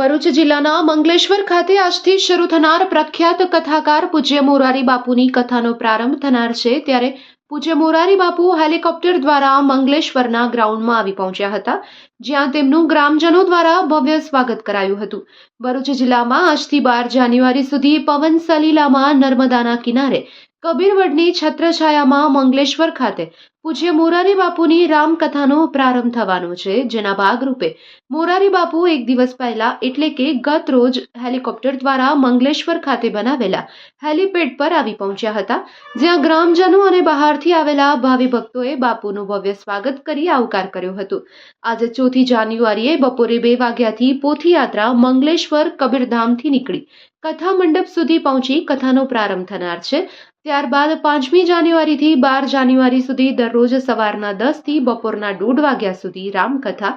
ભરૂચ જિલ્લાના મંગલેશ્વર ખાતે આજથી શરૂ થનાર પ્રખ્યાત કથાકાર પૂજ્ય મોરારી બાપુની કથાનો પ્રારંભ થનાર છે, ત્યારે પૂજ્ય મોરારી બાપુ હેલિકોપ્ટર દ્વારા મંગલેશ્વરના ગ્રાઉન્ડમાં આવી પહોંચ્યા હતા, જ્યાં તેમનું ગ્રામજનો દ્વારા ભવ્ય સ્વાગત કરાયું હતું. ભરૂચ જિલ્લામાં આજથી બાર જાન્યુઆરી સુધી પવન સલીલામાં નર્મદાના કિનારે કબીરવડની છત્રછાયામાં મંગલેશ્વર ખાતે પૂજ્ય મોરારી બાપુની રામકથાનો પ્રારંભ થવાનો છે, જેના ભાગરૂપે મોરારી બાપુ એક દિવસ પહેલા એટલે કે ગત રોજ હેલિકોપ્ટર દ્વારા મંગલેશ્વર ખાતે બનાવેલા હેલીપેડ પર આવી પહોંચ્યા હતા, જ્યાં ગ્રામજનો અને બહારથી આવેલા ભાવિ ભક્તોએ બાપુનું ભવ્ય સ્વાગત કરી આવકાર કર્યો હતો. આજે ચોથી જાન્યુઆરીએ બપોરે બે વાગ્યાથી પોથીયાત્રા મંગલેશ્વર કબીરધામથી નીકળી. કથા મંડપ સુધી પહોંચી કથાનો પ્રારંભ થનાર છે. ત્યારબાદ પાંચમી જાન્યુઆરીથી બાર જાન્યુઆરી સુધી દરરોજ સવારના દસથી બપોરના દોઢ વાગ્યા સુધી રામકથા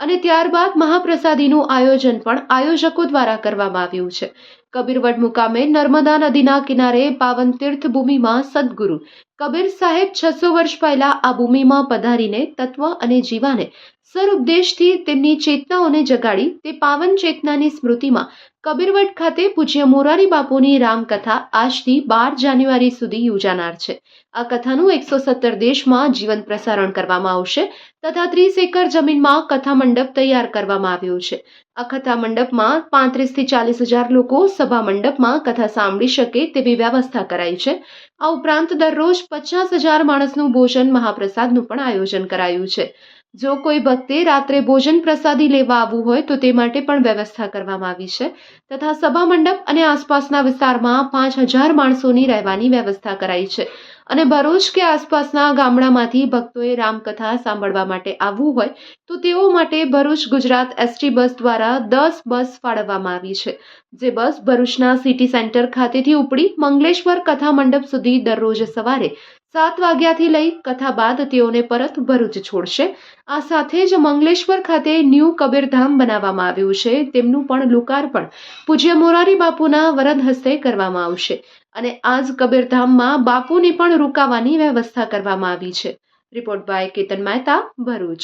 અને ત્યારબાદ મહાપ્રસાદીનું આયોજન પણ આયોજકો દ્વારા કરવામાં આવ્યું છે. કબીરવડ મુકામે નર્મદા નદીના કિનારે પાવન તીર્થભૂમિમાં સદગુરુ કબીર સાહેબ છસો વર્ષ પહેલા આ ભૂમિમાં પધારીને તત્વ અને જીવાને સર ઉપદેશથી તેમની ચેતનાઓને જગાડી તે પાવન ચેતનાની સ્મૃતિમાં કબીરવટ ખાતે પૂજ્ય મોરારી બાપુની રામકથા આજથી બાર જાન્યુઆરી સુધી યોજાનાર છે. આ કથાનું એકસો સત્તર દેશમાં જીવન પ્રસારણ કરવામાં આવશે તથા ત્રીસ એકર જમીનમાં કથા મંડપ તૈયાર કરવામાં આવ્યો છે. આ કથા મંડપમાં પાંત્રીસથી ચાલીસ હજાર લોકો સભા મંડપમાં કથા સાંભળી શકે તેવી વ્યવસ્થા કરાઈ છે. આ ઉપરાંત દરરોજ પચાસ હજાર માણસનું ભોજન મહાપ્રસાદનું પણ આયોજન કરાયું છે. જો કોઈ ભક્તે રાત્રે ભોજન પ્રસાદી લેવા આવવું હોય તો તે માટે પણ વ્યવસ્થા કરવામાં આવી છે. તથા સભા મંડપ અને આસપાસના વિસ્તારમાં પાંચ હજાર માણસોની રહેવાની વ્યવસ્થા કરાઈ છે. અને ભરૂચ કે આસપાસના ગામડામાંથી ભક્તોએ રામકથા સાંભળવા માટે આવવું હોય તો તેઓ માટે ભરૂચ ગુજરાત એસટી બસ દ્વારા દસ બસ ફાળવવામાં આવી છે. જે બસ ભરૂચના સિટી સેન્ટર ખાતેથી ઉપડી મંગલેશ્વર કથા મંડપ સુધી દરરોજ સવારે સાત વાગ્યાથી લઈ કથા બાદ તેઓને પરત ભરૂચ છોડશે. આ સાથે જ મંગલેશ્વર ખાતે ન્યૂ કબીરધામ બનાવવામાં આવ્યું છે. તેમનું પણ લોકાર્પણ પૂજ્ય મોરારી બાપુના વરદ હસ્તે કરવામાં આવશે. અને આજ કબીરધામમાં બાપુની પણ રોકાવાની વ્યવસ્થા કરવામાં આવી છે. Report by Ketan Mehta, Bharuch.